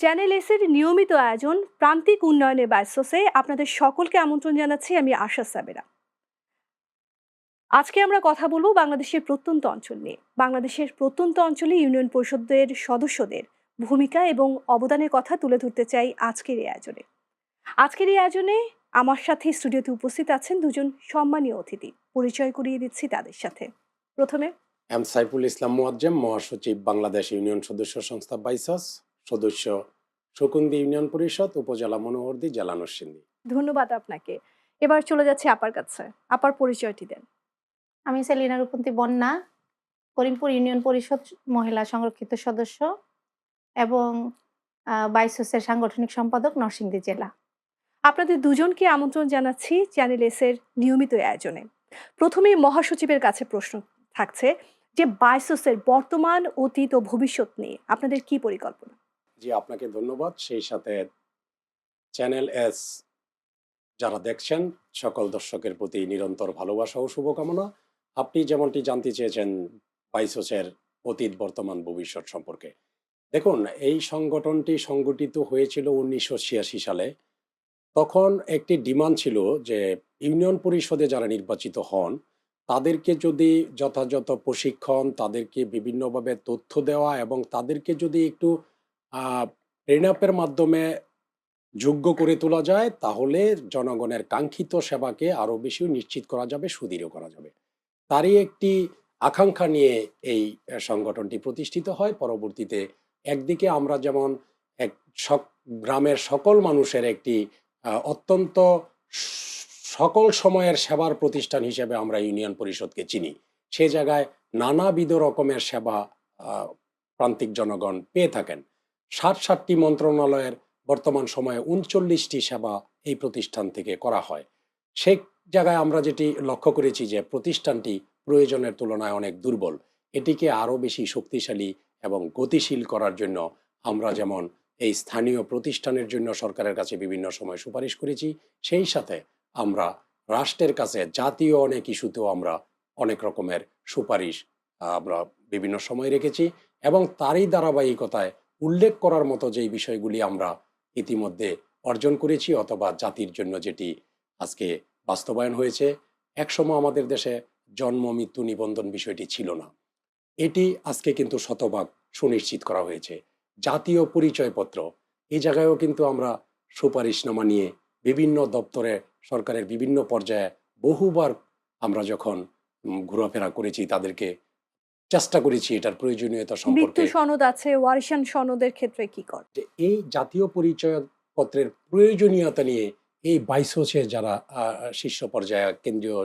Channel S এর নিয়মিত আয়োজন প্রান্তিক উন্নয়নের ব্যস্তসে আপনাদের সকলকে আমন্ত্রণ জানাচ্ছি আমি আশা সাবেরা। আজকে আমরা কথা বলব বাংলাদেশের প্রত্যন্ত অঞ্চল নিয়ে। বাংলাদেশের প্রত্যন্ত অঞ্চলে ইউনিয়ন পরিষদের সদস্যদের ভূমিকা এবং অবদানের কথা তুলে ধরতে চাই আজকের এই আয়োজনে। আজকের এই আয়োজনে আমার সাথে স্টুডিওতে উপস্থিত আছেন দুজন সম্মানীয় অতিথি। পরিচয় করিয়ে দিচ্ছি তাদের সাথে। প্রথমে এম সাইফুল ইসলাম মুয়াজ্জেম, মহাসচিব বাংলাদেশ ইউনিয়ন সদস্য সংস্থা বাইসস। সদস্য শকুন্দি ইউনিয়ন পরিষদ উপজেলা মনোহরদি জেলা নরসিংদী। ধন্যবাদ আপনাকে। এবার চলে যাচ্ছে আপার কাছে। আপার পরিচয়টি দেন। আমি সেলিনা রূপন্তী বন্যা করিমপুর ইউনিয়ন পরিষদ মহিলা সংরক্ষিত সদস্য এবং বাইসোসের সাংগঠনিক সম্পাদক নরসিংদী জেলা। আপনাদের দুজনকে আমন্ত্রণ জানাচ্ছি চ্যানেল এস এর নিয়মিত আয়োজনে। প্রথমে মহাসচিবের কাছে প্রশ্ন থাকছে যে বাইসোসের বর্তমান অতীত ও ভবিষ্যৎ নিয়ে আপনাদের কি পরিকল্পনা? জি, আপনাকে ধন্যবাদ। সেই সাথে চ্যানেল এস যারা দেখছেন, সকল দর্শকের প্রতি নিরন্তর ভালোবাসা ও শুভকামনা। আপনি যেমনটি জানতে চেয়েছেন, বাইসোসের অতীত, বর্তমান, ভবিষ্যৎ সম্পর্কে। দেখুন, এই সংগঠনটি সংগঠিত হয়েছিল উনিশশো ছিয়াশি সালে। তখন একটি ডিমান্ড ছিল যে, ইউনিয়ন পরিষদে যারা নির্বাচিত হন, তাদেরকে যদি যথাযথ প্রশিক্ষণ, তাদেরকে বিভিন্নভাবে তথ্য দেওয়া এবং তাদেরকে যদি একটু ট্রেন মাধ্যমে যোগ্য করে তোলা যায়, তাহলে জনগণের কাঙ্ক্ষিত সেবাকে আরও বেশি নিশ্চিত করা যাবে, সুদৃঢ় করা যাবে। তারই একটি আকাঙ্ক্ষা নিয়ে এই সংগঠনটি প্রতিষ্ঠিত হয়। পরবর্তীতে একদিকে আমরা যেমন এক গ্রামের সকল মানুষের একটি অত্যন্ত সকল সময়ের সেবার প্রতিষ্ঠান হিসেবে আমরা ইউনিয়ন পরিষদকে চিনি। সে জায়গায় নানাবিধ রকমের সেবা প্রান্তিক জনগণ পেয়ে থাকেন। ষাট ষাটটি মন্ত্রণালয়ের বর্তমান সময়ে উনচল্লিশটি সেবা এই প্রতিষ্ঠান থেকে করা হয়। সেই জায়গায় আমরা যেটি লক্ষ্য করেছি যে প্রতিষ্ঠানটি প্রয়োজনের তুলনায় অনেক দুর্বল। এটিকে আরও বেশি শক্তিশালী এবং গতিশীল করার জন্য আমরা যেমন এই স্থানীয় প্রতিষ্ঠানের জন্য সরকারের কাছে বিভিন্ন সময় সুপারিশ করেছি, সেই সাথে আমরা রাষ্ট্রের কাছে জাতীয় অনেক ইস্যুতেও আমরা অনেক রকমের সুপারিশ আমরা বিভিন্ন সময় রেখেছি এবং তারই ধারাবাহিকতায় উল্লেখ করার মতো যেই বিষয়গুলি আমরা ইতিমধ্যে অর্জন করেছি অথবা জাতির জন্য যেটি আজকে বাস্তবায়ন হয়েছে, একসময় আমাদের দেশে জন্ম, মৃত্যু নিবন্ধন বিষয়টি ছিল না। এটি আজকে কিন্তু শতভাগ সুনিশ্চিত করা হয়েছে। জাতীয় পরিচয়পত্র, এই জায়গায়ও কিন্তু আমরা সুপারিশনামা নিয়ে বিভিন্ন দপ্তরে, সরকারের বিভিন্ন পর্যায়ে বহুবার আমরা যখন ঘোরাফেরা করেছি তাদেরকে চেষ্টা করেছি এটার প্রয়োজনীয়তা মৃত্যু সম্পর্কে। সনদ আছে ওয়ারিশান সনদের ক্ষেত্রে কি কর? এই জাতীয় পরিচয়পত্রের প্রয়োজনীয়তা নিয়ে এই বাইসোসে যারা শীর্ষ পর্যায়ে কেন্দ্রীয়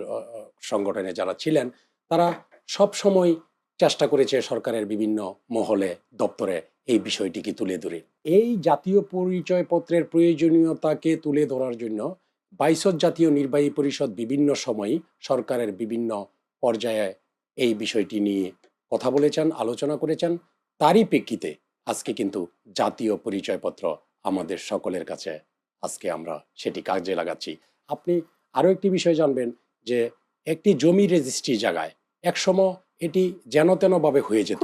সংগঠনে যারা ছিলেন তারা সব সময় চেষ্টা করেছে সরকারের বিভিন্ন মহলে দপ্তরে এই বিষয়টিকে তুলে ধরে। এই জাতীয় পরিচয়পত্রের প্রয়োজনীয়তাকে তুলে ধরার জন্য বাইসত জাতীয় নির্বাহী পরিষদ বিভিন্ন সময় সরকারের বিভিন্ন পর্যায়ে এই বিষয়টি নিয়ে কথা বলেছেন আলোচনা করেছেন তারই প্রেক্ষিতে আজকে কিন্তু জাতীয় পরিচয়পত্র আমাদের সকলের কাছে। আজকে আমরা সেটি কাজে লাগাচ্ছি। আপনি আরও একটি বিষয় জানবেন যে একটি জমি রেজিস্ট্রি জায়গায় একসময় এটি যেন তেন ভাবে হয়ে যেত।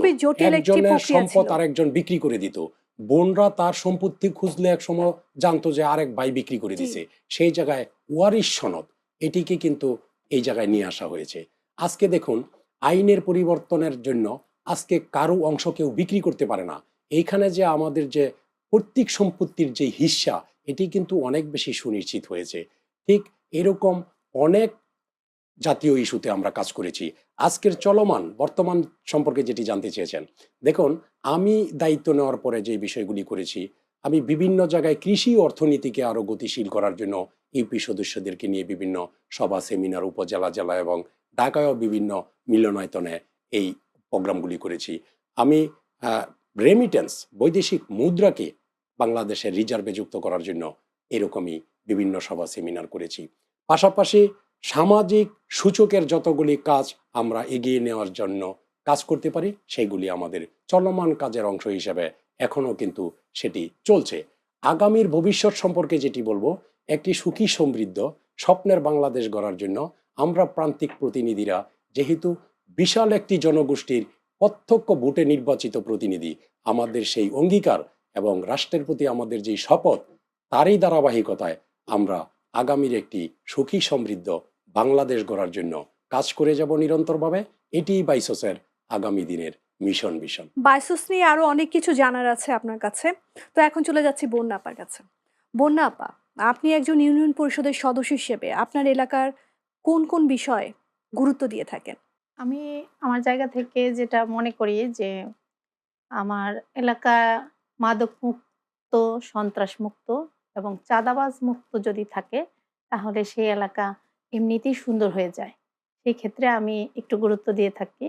একজনের সম্পদ আরেকজন বিক্রি করে দিত। বোনরা তার সম্পত্তি খুঁজলে এক সময় জানতো যে আরেক ভাই বিক্রি করে দিছে। সেই জায়গায় ওয়ারিশ সনদ এটিকে কিন্তু এই জায়গায় নিয়ে আসা হয়েছে। আজকে দেখুন আইনের পরিবর্তনের জন্য আজকে কারও অংশ কেউ বিক্রি করতে পারে না। এইখানে যে আমাদের যে প্রত্যেক সম্পত্তির যে হিস্সা এটি কিন্তু অনেক বেশি সুনিশ্চিত হয়েছে। ঠিক এরকম অনেক জাতীয় ইস্যুতে আমরা কাজ করেছি। আজকের চলমান, বর্তমান সম্পর্কে যেটি জানতে চেয়েছেন। দেখুন, আমি দায়িত্ব নেওয়ার পরে যে বিষয়গুলি করেছি, আমি বিভিন্ন জায়গায় কৃষি অর্থনীতিকে আরও গতিশীল করার জন্য ইউপি সদস্যদেরকে নিয়ে বিভিন্ন সভা, সেমিনার, উপজেলা, জেলা এবং ঢাকায়ও বিভিন্ন মিলনায়তনে এই প্রোগ্রামগুলি করেছি। আমি রেমিটেন্স বৈদেশিক মুদ্রাকে বাংলাদেশের রিজার্ভে যুক্ত করার জন্য এরকমই বিভিন্ন সভা সেমিনার করেছি। পাশাপাশি সামাজিক সূচকের যতগুলি কাজ আমরা এগিয়ে নেওয়ার জন্য কাজ করতে পারি, সেগুলি আমাদের চলমান কাজের অংশ হিসেবে এখনও কিন্তু সেটি চলছে। আগামীর ভবিষ্যৎ সম্পর্কে যেটি বলব, একটি সুখী সমৃদ্ধ স্বপ্নের বাংলাদেশ গড়ার জন্য আমরা প্রান্তিক প্রতিনিধিরা, যেহেতু বিশাল একটি জনগোষ্ঠীর প্রত্যক্ষ ভোটে নির্বাচিত প্রতিনিধি, আমাদের সেই অঙ্গীকার এবং রাষ্ট্রের প্রতি আমাদের যে শপথ, তারই ধারাবাহিকতায় আমরা আগামীর একটি সুখী সমৃদ্ধ বাংলাদেশ গড়ার জন্য কাজ করে যাব নিরন্তরভাবে। এটিই বাইসোসের আগামী দিনের মিশন মিশন বাইসোস নিয়ে আরও অনেক কিছু জানার আছে আপনার কাছে। তো এখন চলে যাচ্ছি বন্যা আপার কাছে। বন্যা আপা, আপনি একজন ইউনিয়ন পরিষদের সদস্য হিসেবে আপনার এলাকার কোন কোন বিষয়ে গুরুত্ব দিয়ে থাকেন? আমি আমার জায়গা থেকে যেটা মনে করি যে আমার এলাকা মাদক মুক্ত সন্ত্রাস মুক্ত এবং চাঁদাবাজ মুক্ত যদি থাকে তাহলে সেই এলাকা এমনিতেই সুন্দর হয়ে যায়। সেই ক্ষেত্রে আমি একটু গুরুত্ব দিয়ে থাকি।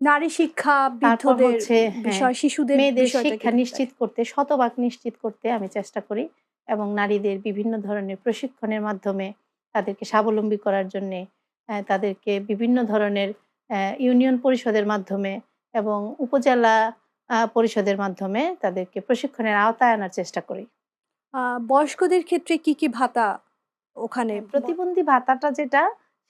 নারী শিক্ষা বৃদ্ধদের হচ্ছে, হ্যাঁ, বিষয় শিশুদের মেয়েদের শিক্ষা নিশ্চিত করতে শতভাগ নিশ্চিত করতে আমি চেষ্টা করি এবং নারীদের বিভিন্ন ধরনের প্রশিক্ষণের মাধ্যমে তাদেরকে স্বাবলম্বী করার জন্যে তাদেরকে বিভিন্ন ধরনের ইউনিয়ন পরিষদের মাধ্যমে এবং উপজেলা পরিষদের মাধ্যমে তাদেরকে প্রশিক্ষণের আওতায় আনার চেষ্টা করি। বয়স্কদের ক্ষেত্রে কি কি ভাতা ওখানে প্রতিবন্ধী ভাতাটা যেটা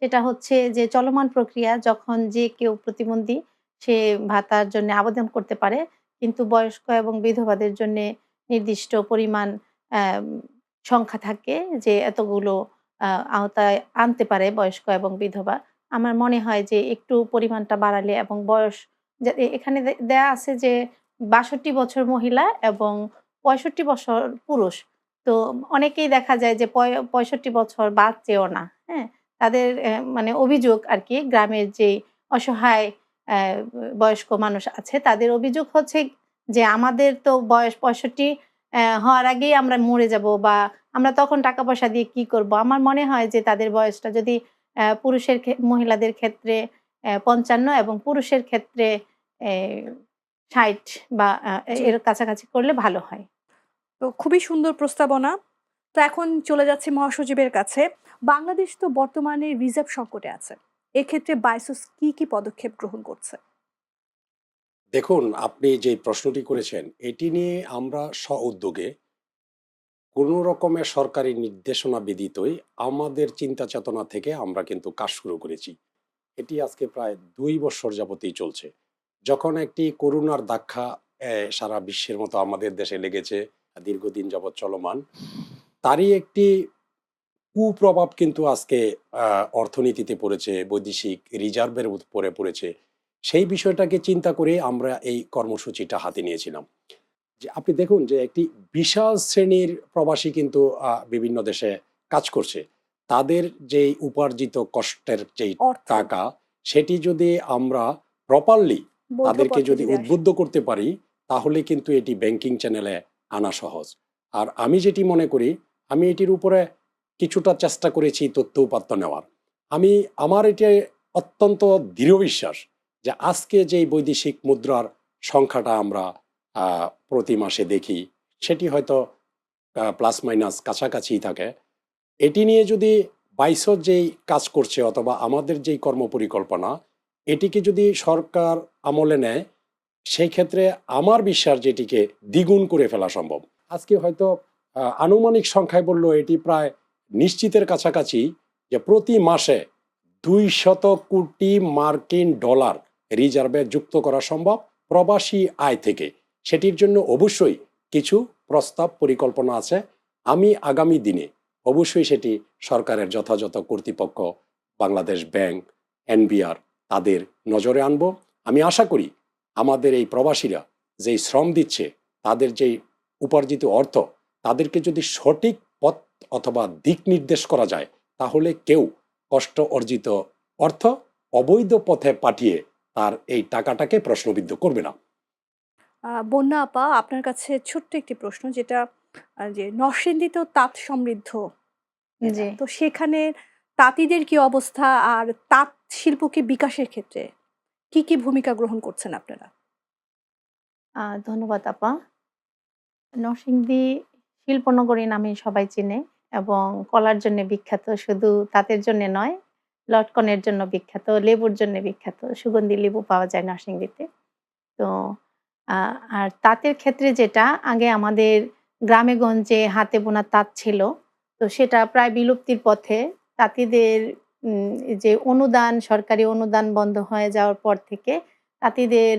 সেটা হচ্ছে যে চলমান প্রক্রিয়া যখন যে কেউ প্রতিবন্ধী সে ভাতার জন্য আবেদন করতে পারে। কিন্তু বয়স্ক এবং বিধবাদের জন্য নির্দিষ্ট পরিমাণ সংখ্যা থাকে যে এতগুলো আওতায় আনতে পারে বয়স্ক এবং বিধবা। আমার মনে হয় যে একটু পরিমাণটা বাড়ালে এবং বয়স এখানে দে- দেয়া আছে যে বাষট্টি বছর মহিলা এবং পঁয়ষট্টি বছর পুরুষ। তো অনেকেই দেখা যায় যে পঁয়- পঁয়ষট্টি বছর বাচ্চেও না হ্যাঁ? তাদের মানে অভিযোগ আর কি গ্রামের যে অসহায় বয়স্ক মানুষ আছে তাদের অভিযোগ হচ্ছে যে আমাদের তো বয়স পঁয়ষট্টি আহ, হওয়ার আগেই আমরা মরে যাব বা আমরা তখন টাকা পয়সা দিয়ে কি করব? আমার মনে হয় যে তাদের বয়সটা যদি পুরুষের মহিলাদের ক্ষেত্রে পঞ্চান্ন এবং পুরুষের ক্ষেত্রে ষাট বা এর কাছাকাছি করলে ভালো হয়। তো খুবই সুন্দর প্রস্তাবনা। তো এখন চলে যাচ্ছে মহাসচিবের কাছে। বাংলাদেশ তো বর্তমানে রিজার্ভ সংকটে আছে। এক্ষেত্রে বাইসোস কি কি পদক্ষেপ গ্রহণ করছে? দেখুন, আপনি যে প্রশ্নটি করেছেন, এটি নিয়ে আমরা স্ব উদ্যোগে কোনো রকমের সরকারি নির্দেশনা ব্যতীতই আমাদের চিন্তা চেতনা থেকে আমরা কিন্তু কাজ শুরু করেছি। এটি আজকে প্রায় দুই বছর যাবতেই চলছে। যখন একটি করোনার দাক্ষা সারা বিশ্বের মতো আমাদের দেশে লেগেছে, দীর্ঘদিন যাবৎ চলমান, তারই একটি কুপ্রভাব কিন্তু আজকে অর্থনীতিতে পড়েছে, বৈদেশিক রিজার্ভের উপরে পড়েছে। সেই বিষয়টাকে চিন্তা করে আমরা এই কর্মসূচিটা হাতে নিয়েছিলাম। যে আপনি দেখুন যে একটি বিশাল শ্রেণির প্রবাসী কিন্তু বিভিন্ন দেশে কাজ করছে। তাদের যে উপার্জিত কষ্টের যেই অর্থ। টাকা সেটি যদি আমরা প্রপারলি তাদেরকে যদি উদ্বুদ্ধ করতে পারি তাহলে কিন্তু এটি ব্যাংকিং চ্যানেলে আনা সহজ। আর আমি যেটি মনে করি আমি এটির উপরে কিছুটা চেষ্টা করেছি তথ্য উপাত্ত নেওয়ার। আমি আমার এটা অত্যন্ত দৃঢ় বিশ্বাস যে আজকে যেই বৈদেশিক মুদ্রার সংখ্যাটা আমরা প্রতি মাসে দেখি, সেটি হয়তো প্লাস মাইনাস কাছাকাছি থাকে। এটি নিয়ে যদি বাইশর যেই কাজ করছে অথবা আমাদের যেই কর্মপরিকল্পনা, এটিকে যদি সরকার আমলে নেয়, সেই ক্ষেত্রে আমার বিশ্বাস যেটিকে দ্বিগুণ করে ফেলা সম্ভব। আজকে হয়তো আনুমানিক সংখ্যায় বলল এটি প্রায় নিশ্চিতের কাছাকাছি যে প্রতি মাসে দুই শত কোটি মার্কিন ডলার রিজার্ভে যুক্ত করা সম্ভব প্রবাসী আয় থেকে। সেটির জন্য অবশ্যই কিছু প্রস্তাব পরিকল্পনা আছে। আমি আগামী দিনে অবশ্যই সেটি সরকারের যথাযথ কর্তৃপক্ষ, বাংলাদেশ ব্যাংক, এনবিআর, তাদের নজরে আনব। আমি আশা করি আমাদের এই প্রবাসীরা যেই শ্রম দিচ্ছে, তাদের যেই উপার্জিত অর্থ, তাদেরকে যদি সঠিক পথ অথবা দিক নির্দেশ করা যায়, তাহলে কেউ কষ্ট অর্জিত অর্থ অবৈধ পথে পাঠিয়ে তার এই টাকাটাকে প্রশ্নবিদ্ধ করবে না। আহ, বন্যা আপা আপনার কাছে ছোট্ট একটি প্রশ্ন যেটা যে নরসিংদী তো তাঁত সমৃদ্ধ। তো সেখানে তাঁতিদের কি অবস্থা আর তাঁত শিল্পকে বিকাশের ক্ষেত্রে? কি কি ভূমিকা গ্রহণ করছেন আপনারা? আহ, ধন্যবাদ আপা। নরসিংদী শিল্পনগরী নামে সবাই চিনে এবং কলার জন্য বিখ্যাত শুধু তাঁতের জন্য নয় লটকনের জন্য বিখ্যাত, লেবুর জন্য বিখ্যাত, সুগন্ধি লেবু পাওয়া যায় নরসিংদীতে। তো আর তাঁতের ক্ষেত্রে যেটা, আগে আমাদের গ্রামে গঞ্জে হাতে বোনা তাঁত ছিল, তো সেটা প্রায় বিলুপ্তির পথে তাঁতিদের যে অনুদান, সরকারি অনুদান বন্ধ হয়ে যাওয়ার পর থেকে তাঁতিদের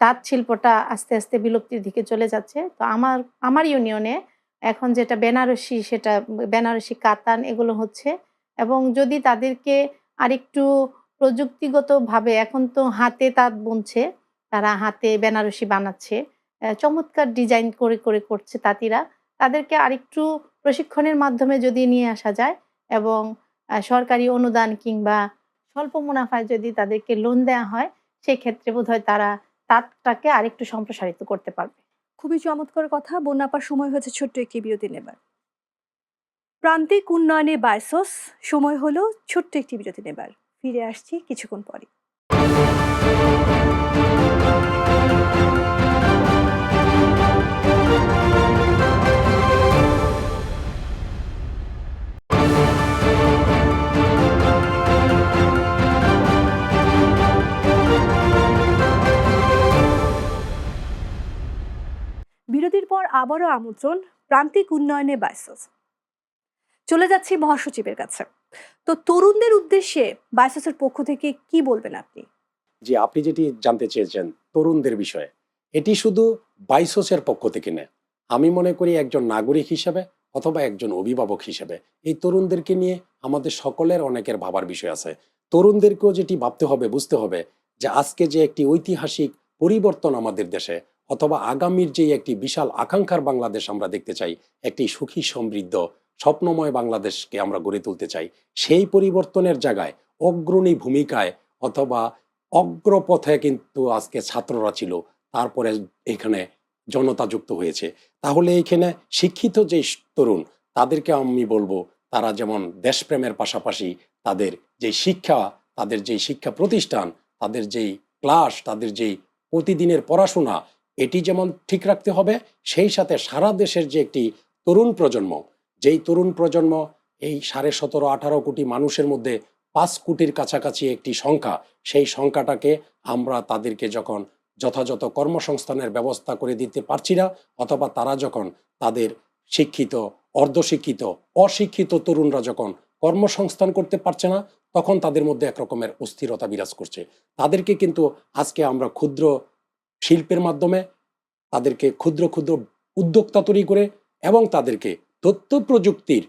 তাঁত শিল্পটা আস্তে আস্তে বিলুপ্তির দিকে চলে যাচ্ছে। তো আমার আমার ইউনিয়নে এখন যেটা বেনারসি, সেটা বেনারসি, কাতান, এগুলো হচ্ছে এবং যদি তাদেরকে আরেকটু প্রযুক্তিগতভাবে এখন তো হাতে তাঁত বুনছে, তারা হাতে বেনারসি বানাচ্ছে চমৎকার ডিজাইন করে করে করছে তাঁতিরা, তাদেরকে আরেকটু প্রশিক্ষণের মাধ্যমে যদি নিয়ে আসা যায় এবং সরকারি অনুদান কিংবা স্বল্প মুনাফায় যদি তাদেরকে লোন দেওয়া হয় সেই ক্ষেত্রে বোধহয় তারা তাঁতটাকে আরেকটু সম্প্রসারিত করতে পারবে। খুবই চমৎকার কথা। বন্যাপার সময় হয়েছে ছোট্ট একটি বিরতি নেবার। প্রান্তিক উন্নয়নে বায়সস সময় হলো ছোট্ট একটি বিরতি নেবার। ফিরে আসছি কিছুক্ষণ পরে। বিরতির পর আবারও আমন্ত্রণ প্রান্তিক উন্নয়নে বায়সস চলে যাচ্ছি মহাসচিবের কাছে। তো তরুণদের উদ্দেশ্যে বায়সসের পক্ষ থেকে কি বলবেন আপনি? যে আপনি যেটি জানতে চেয়েছেন তরুণদের বিষয়ে, এটি শুধু বাইসোসের পক্ষ থেকে নেয়। আমি মনে করি একজন নাগরিক হিসেবে অথবা একজন অভিভাবক হিসেবে এই তরুণদেরকে নিয়ে আমাদের সকলের অনেকের ভাবার বিষয় আছে। তরুণদেরকেও যেটি ভাবতে হবে, বুঝতে হবে যে আজকে যে একটি ঐতিহাসিক পরিবর্তন আমাদের দেশে অথবা আগামীর যে একটি বিশাল আকাঙ্ক্ষার বাংলাদেশ আমরা দেখতে চাই, একটি সুখী সমৃদ্ধ স্বপ্নময় বাংলাদেশকে আমরা গড়ে তুলতে চাই। সেই পরিবর্তনের জায়গায়, অগ্রণী ভূমিকায় অথবা অগ্রপথে কিন্তু আজকে ছাত্ররা ছিল, তারপরে এখানে জনতা যুক্ত হয়েছে। তাহলে এখানে শিক্ষিত যে তরুণ, তাদেরকে আমি বলব, তারা যেমন দেশপ্রেমের পাশাপাশি তাদের যে শিক্ষা, তাদের যে শিক্ষা প্রতিষ্ঠান, তাদের যেই ক্লাস, তাদের যেই প্রতিদিনের পড়াশোনা, এটি যেমন ঠিক রাখতে হবে, সেই সাথে সারা দেশের যে একটি তরুণ প্রজন্ম যেই তরুণ প্রজন্ম এই সাড়ে সতেরো, আঠারো কোটি মানুষের মধ্যে পাঁচ কোটির কাছাকাছি একটি সংখ্যা, সেই সংখ্যাটাকে আমরা তাদেরকে যখন যথাযথ কর্মসংস্থানের ব্যবস্থা করে দিতে পারছি না, অথবা তারা যখন তাদের শিক্ষিত, অর্ধশিক্ষিত, অশিক্ষিত তরুণরা যখন কর্মসংস্থান করতে পারছে না, তখন তাদের মধ্যে একরকমের অস্থিরতা বিরাজ করছে। তাদেরকে কিন্তু আজকে আমরা ক্ষুদ্র শিল্পের মাধ্যমে তাদেরকে ক্ষুদ্র ক্ষুদ্র উদ্যোক্তা তৈরি করে এবং তাদেরকে তথ্য প্রযুক্তির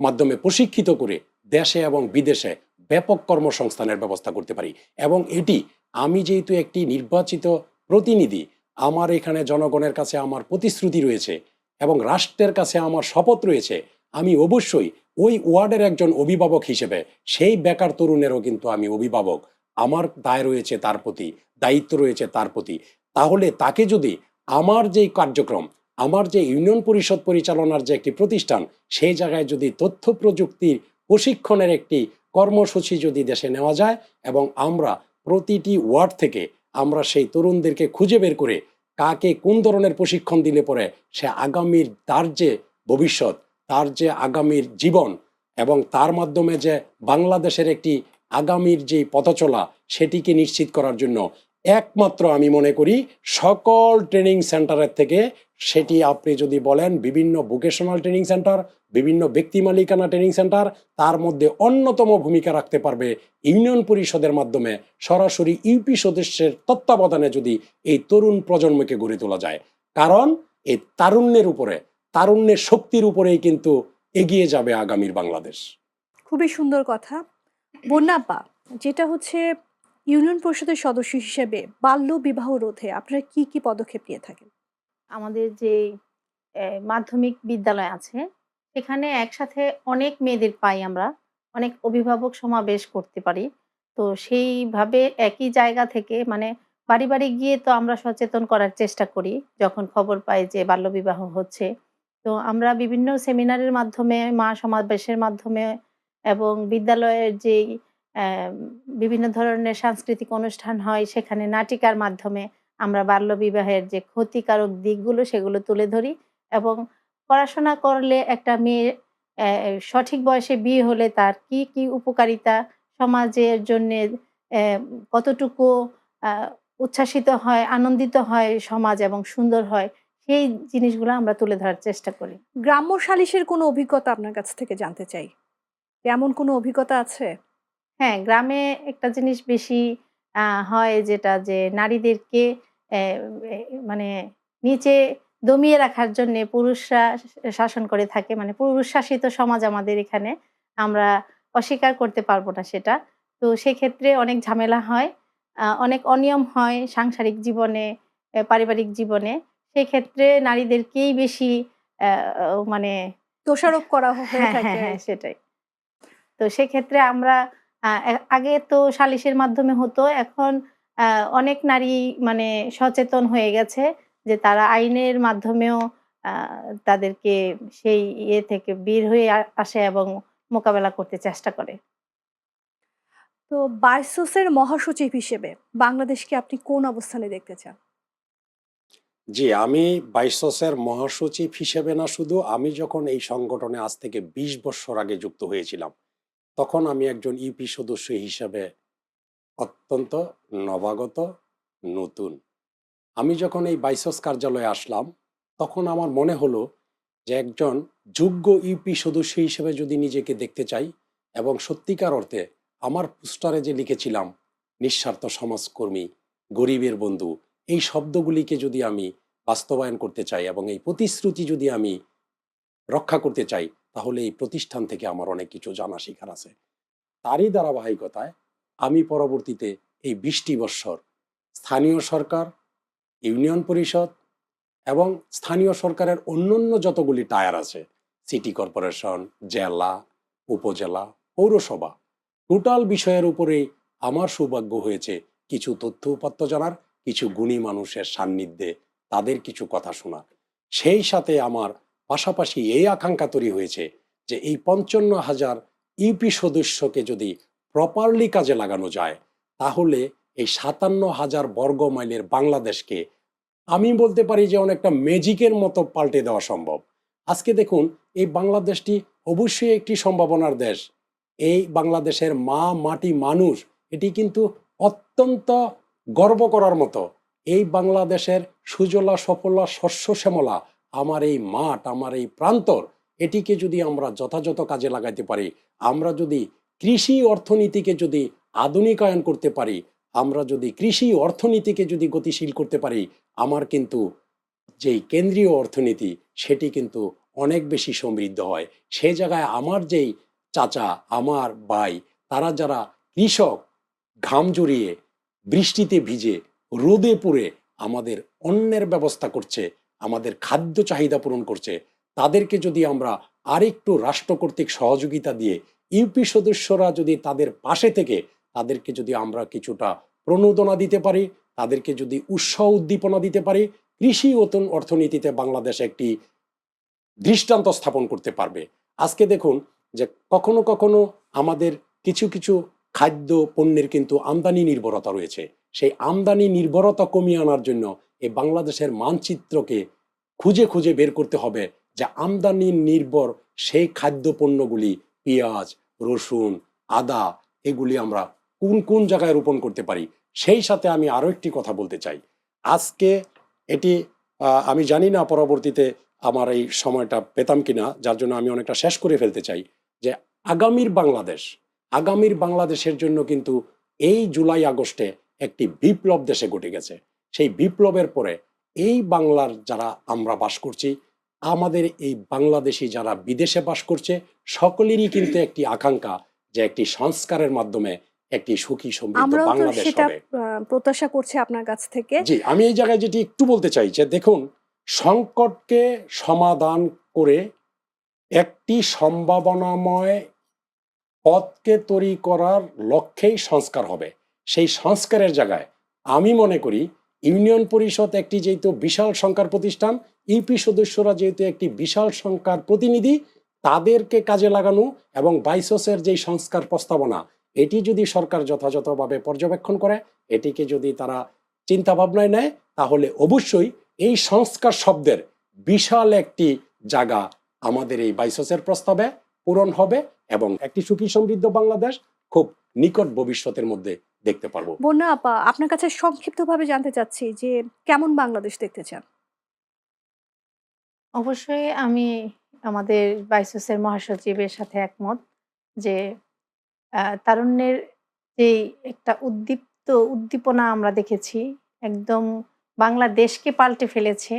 মাধ্যমে প্রশিক্ষিত করে দেশে এবং বিদেশে ব্যাপক কর্মসংস্থানের ব্যবস্থা করতে পারি। এবং এটি আমি যেহেতু একটি নির্বাচিত প্রতিনিধি, আমার এখানে জনগণের কাছে আমার প্রতিশ্রুতি রয়েছে এবং রাষ্ট্রের কাছে আমার শপথ রয়েছে, আমি অবশ্যই ওই ওয়ার্ডের একজন অভিভাবক হিসেবে, সেই বেকার তরুণেরও কিন্তু আমি অভিভাবক। আমার দায় রয়েছে তার প্রতি, দায়িত্ব রয়েছে তার প্রতি। তাহলে তাকে যদি আমার যেই কার্যক্রম আমার যে ইউনিয়ন পরিষদ পরিচালনার যে একটি প্রতিষ্ঠান, সেই জায়গায় যদি তথ্য প্রযুক্তির প্রশিক্ষণের একটি কর্মসূচি যদি দেশে নেওয়া যায় এবং আমরা প্রতিটি ওয়ার্ড থেকে আমরা সেই তরুণদেরকে খুঁজে বের করে কাকে কোন ধরনের প্রশিক্ষণ দিলে পরে সে আগামীর তার যে ভবিষ্যৎ, তার যে আগামীর জীবন এবং তার মাধ্যমে যে বাংলাদেশের একটি আগামীর যে পথচলা, সেটিকে নিশ্চিত করার জন্য একমাত্র আমি মনে করি সকল ট্রেনিং সেন্টারের থেকে সেটি আপনি যদি বলেন বিভিন্ন ভোকেশনাল ট্রেনিং সেন্টার বিভিন্ন ব্যক্তি মালিকানা ট্রেনিং সেন্টার তার মধ্যে অন্যতম ভূমিকা রাখতে পারবে ইউনিয়ন পরিষদের মাধ্যমে। সরাসরি ইউপি সদস্যের তত্ত্বাবধানে যদি এই তরুণ প্রজন্মকে গড়ে তোলা যায়। কারণ এই তারুণ্যের উপরে, তারুণ্যের শক্তির উপরেই কিন্তু এগিয়ে যাবে আগামীর বাংলাদেশ। খুবই সুন্দর কথা। বন্যাপা যেটা হচ্ছে ইউনিয়ন পরিষদের সদস্য হিসেবে বাল্য বিবাহ রোধে আপনারা কি কি পদক্ষেপ নিয়ে থাকেন? আমাদের যে মাধ্যমিক বিদ্যালয় আছে, সেখানে একসাথে অনেক মেয়েদের পাই আমরা, অনেক অভিভাবক সমাবেশ করতে পারি। তো সেইভাবে একই জায়গা থেকে মানে বাড়ি বাড়ি গিয়ে তো আমরা সচেতন করার চেষ্টা করি, যখন খবর পাই যে বাল্যবিবাহ হচ্ছে। তো আমরা বিভিন্ন সেমিনারের মাধ্যমে, মা সমাবেশের মাধ্যমে এবং বিদ্যালয়ের যেই বিভিন্ন ধরনের সাংস্কৃতিক অনুষ্ঠান হয়, সেখানে নাটিকার মাধ্যমে আমরা বাল্যবিবাহের যে ক্ষতিকারক দিকগুলো সেগুলো তুলে ধরি এবং পড়াশোনা করলে একটা মেয়ে সঠিক বয়সে বিয়ে হলে তার কি কি উপকারিতা সমাজের জন্য কতটুকু উচ্ছ্বাসিত হয় আনন্দিত হয় সমাজ এবং সুন্দর হয় সেই জিনিসগুলো আমরা তুলে ধরার চেষ্টা করি। গ্রাম্য সালিশের কোনো অভিজ্ঞতা আপনার কাছ থেকে জানতে চাই? এমন কোনো অভিজ্ঞতা আছে? হ্যাঁ গ্রামে একটা জিনিস বেশি হয় যেটা যে নারীদেরকে মানে নিচে দমিয়ে রাখার জন্য পুরুষরা শাসন করে থাকে। মানে পুরুষ শাসিত সমাজ আমাদের এখানে আমরা অস্বীকার করতে পারব না সেটা। তো সেক্ষেত্রে অনেক ঝামেলা হয় আহ, অনেক অনিয়ম হয় সাংসারিক জীবনে পারিবারিক জীবনে। সেক্ষেত্রে নারীদেরকেই বেশি আহ, মানে দোষারোপ করা হয়ে হ্যাঁ থাকে। হ্যাঁ হ্যাঁ সেটাই। তো সেক্ষেত্রে আমরা আগে তো সালিশের মাধ্যমে হতো এখন আহ, অনেক নারী মানে সচেতন হয়ে গেছে যে তারা আইনের মাধ্যমেও আহ, তাদেরকে সেই ইয়ে থেকে বের হয়ে আসে এবং মোকাবেলা করতে চেষ্টা করে। তো বাইসোসের মহাসচিব হিসেবে বাংলাদেশকে আপনি কোন অবস্থানে দেখতে চান? জি আমি বাইসোসের মহাসচিব হিসেবে না শুধু আমি যখন এই সংগঠনে আজ থেকে বিশ বছর আগে যুক্ত হয়েছিলাম তখন আমি একজন ইউপি সদস্য হিসাবে অত্যন্ত নবাগত, নতুন। আমি যখন এই বাইসস কার্যালয়ে আসলাম, তখন আমার মনে হলো যে একজন যোগ্য ইউপি সদস্য হিসেবে যদি নিজেকে দেখতে চাই এবং সত্যিকার অর্থে আমার পোস্টারে যে লিখেছিলাম, নিঃস্বার্থ সমাজকর্মী, গরিবের বন্ধু, এই শব্দগুলিকে যদি আমি বাস্তবায়ন করতে চাই এবং এই প্রতিশ্রুতি যদি আমি রক্ষা করতে চাই তাহলে এই প্রতিষ্ঠান থেকে আমার অনেক কিছু জানা শেখার আছে। তারই ধারাবাহিকতায় আমি পরবর্তীতে এই বিশটি বৎসর স্থানীয় সরকার, ইউনিয়ন পরিষদ এবং স্থানীয় সরকারের অন্যান্য যতগুলি টায়ার আছে, সিটি কর্পোরেশন, জেলা, উপজেলা, পৌরসভা, টোটাল বিষয়ের উপরেই আমার সৌভাগ্য হয়েছে কিছু তথ্য উপাত্ত জানার, কিছু গুণী মানুষের সান্নিধ্যে তাদের কিছু কথা শোনা সেই সাথে আমার পাশাপাশি এই আকাঙ্ক্ষা তৈরি হয়েছে যে এই পঞ্চান্ন হাজার ইউপি সদস্যকে যদি প্রপারলি কাজে লাগানো যায়, তাহলে এই সাতান্ন হাজার বর্গ মাইলের বাংলাদেশকে আমি বলতে পারি যে অনেকটা ম্যাজিকের মতো পাল্টে দেওয়া সম্ভব। আজকে দেখুন, এই বাংলাদেশটি অবশ্যই একটি সম্ভাবনার দেশ। এই বাংলাদেশের মা, মাটি মানুষ, এটি কিন্তু অত্যন্ত গর্ব করার মতো। এই বাংলাদেশের সুজলা, সফলা, শস্য, শ্যামলা আমার এই মাঠ, আমার এই প্রান্তর, এটিকে যদি আমরা যথাযথ কাজে লাগাইতে পারি, আমরা যদি কৃষি অর্থনীতিকে যদি আধুনিকায়ন করতে পারি, আমরা যদি কৃষি অর্থনীতিকে যদি গতিশীল করতে পারি, আমার কিন্তু যেই কেন্দ্রীয় অর্থনীতি, সেটি কিন্তু অনেক বেশি সমৃদ্ধ হয়। সেই জায়গায় আমার যেই চাচা, আমার ভাই, তারা যারা কৃষক, ঘাম জড়িয়ে, বৃষ্টিতে ভিজে, রোদে পুড়ে আমাদের অন্যের ব্যবস্থা করছে আমাদের খাদ্য চাহিদা পূরণ করছে। তাদেরকে যদি আমরা আরেকটু রাষ্ট্র কর্তৃক সহযোগিতা দিয়ে ইউপি সদস্যরা যদি তাদের পাশে থেকে তাদেরকে যদি আমরা কিছুটা প্রণোদনা দিতে পারি, তাদেরকে যদি উৎসাহ উদ্দীপনা দিতে পারি, কৃষি অতন- অর্থনীতিতে বাংলাদেশ একটি দৃষ্টান্ত স্থাপন করতে পারবে। আজকে দেখুন যে কখনো কখনো আমাদের কিছু কিছু খাদ্য পণ্যের কিন্তু আমদানি নির্ভরতা রয়েছে। সেই আমদানি নির্ভরতা কমিয়ে আনার জন্য এই বাংলাদেশের মানচিত্রকে খুঁজে খুঁজে বের করতে হবে যে আমদানি নির্ভর সেই খাদ্য পণ্যগুলি পেঁয়াজ, রসুন, আদা, এগুলি আমরা কোন কোন জায়গায় রোপণ করতে পারি? সেই সাথে আমি আরও একটি কথা বলতে চাই। আজকে এটি আমি জানি না পরবর্তীতে আমার এই সময়টা পেতাম কিনা, যার জন্য আমি অনেকটা শেষ করে ফেলতে চাই যে আগামীর বাংলাদেশ, আগামীর বাংলাদেশের জন্য কিন্তু এই জুলাই আগস্টে একটি বিপ্লব দেশে ঘটে গেছে। সেই বিপ্লবের পরে এই বাংলার যারা আমরা বাস করছি আমাদের এই বাংলাদেশি যারা বিদেশে বাস করছে সকলেরই কিন্তু একটি আকাঙ্ক্ষা যে একটি সংস্কারের মাধ্যমে একটি সুখী সমৃদ্ধ বাংলাদেশ হবে। প্রত্যাশা করছি আপনার কাছ থেকে। জি আমি এই জায়গায় যেটি একটু বলতে চাই যে দেখুন সংকটকে সমাধান করে একটি সম্ভাবনাময় পথকে তৈরি করার লক্ষ্যেই সংস্কার হবে। সেই সংস্কারের জায়গায় আমি মনে করি ইউনিয়ন পরিষদ একটি যেহেতু বিশাল সংখ্যার প্রতিষ্ঠান, ইউপি সদস্যরা যেহেতু একটি বিশাল সংখ্যার প্রতিনিধি, তাদেরকে কাজে লাগানো এবং বাইসসের যেই সংস্কার প্রস্তাবনা, এটি যদি সরকার যথাযথভাবে পর্যবেক্ষণ করে, এটিকে যদি তারা চিন্তা ভাবনায় নেয়, তাহলে অবশ্যই এই সংস্কার শব্দের বিশাল একটি জায়গা আমাদের এই বাইসসের প্রস্তাবে পূরণ হবে এবং একটি সুখী সমৃদ্ধ বাংলাদেশ খুব নিকট ভবিষ্যতের মধ্যে দেখতে পারব। বন্যা আপা আপনার কাছে সংক্ষিপ্তভাবে জানতে চাচ্ছি যে কেমন বাংলাদেশ দেখতে চান? অবশ্যই আমি আমাদের বাইসোসের মহাসচিবের সাথে একমত যে আহ, তারুণ্যের যে একটা উদ্দীপ্ত উদ্দীপনা আমরা দেখেছি একদম বাংলাদেশকে পাল্টে ফেলেছে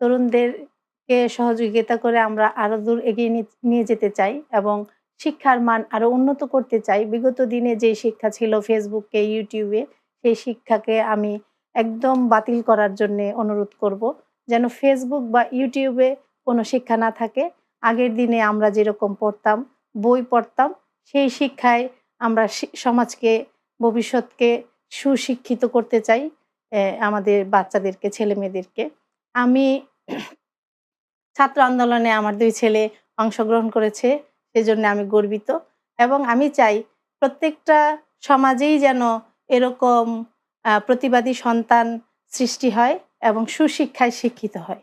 তরুণদেরকে সহযোগিতা করে আমরা আরও দূর এগিয়ে নিয়ে যেতে চাই এবং শিক্ষার মান আরও উন্নত করতে চাই। বিগত দিনে যে শিক্ষা ছিল ফেসবুকে ইউটিউবে সেই শিক্ষাকে আমি একদম বাতিল করার জন্য অনুরোধ করব। যেন ফেসবুক বা ইউটিউবে কোনো শিক্ষা না থাকে। আগের দিনে আমরা যেরকম পড়তাম, বই পড়তাম, সেই শিক্ষায় আমরা সমাজকে, ভবিষ্যৎকে সুশিক্ষিত করতে চাই আমাদের বাচ্চাদেরকে, ছেলে মেয়েদেরকে। আমি ছাত্র আন্দোলনে আমার দুই ছেলে অংশগ্রহণ করেছে। সেজন্য আমি গর্বিত। এবং আমি চাই প্রত্যেকটা সমাজেই যেন এরকম প্রতিবাদী সন্তান সৃষ্টি হয় এবং সুশিক্ষায় শিক্ষিত হয়।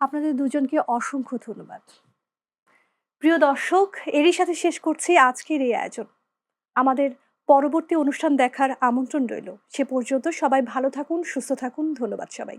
আপনাদের দুজনকে অসংখ্য ধন্যবাদ। প্রিয় দর্শক, এরই সাথে শেষ করছি আজকের এই আয়োজন। আমাদের পরবর্তী অনুষ্ঠান দেখার আমন্ত্রণ রইল। সে পর্যন্ত সবাই ভালো থাকুন, সুস্থ থাকুন। ধন্যবাদ সবাই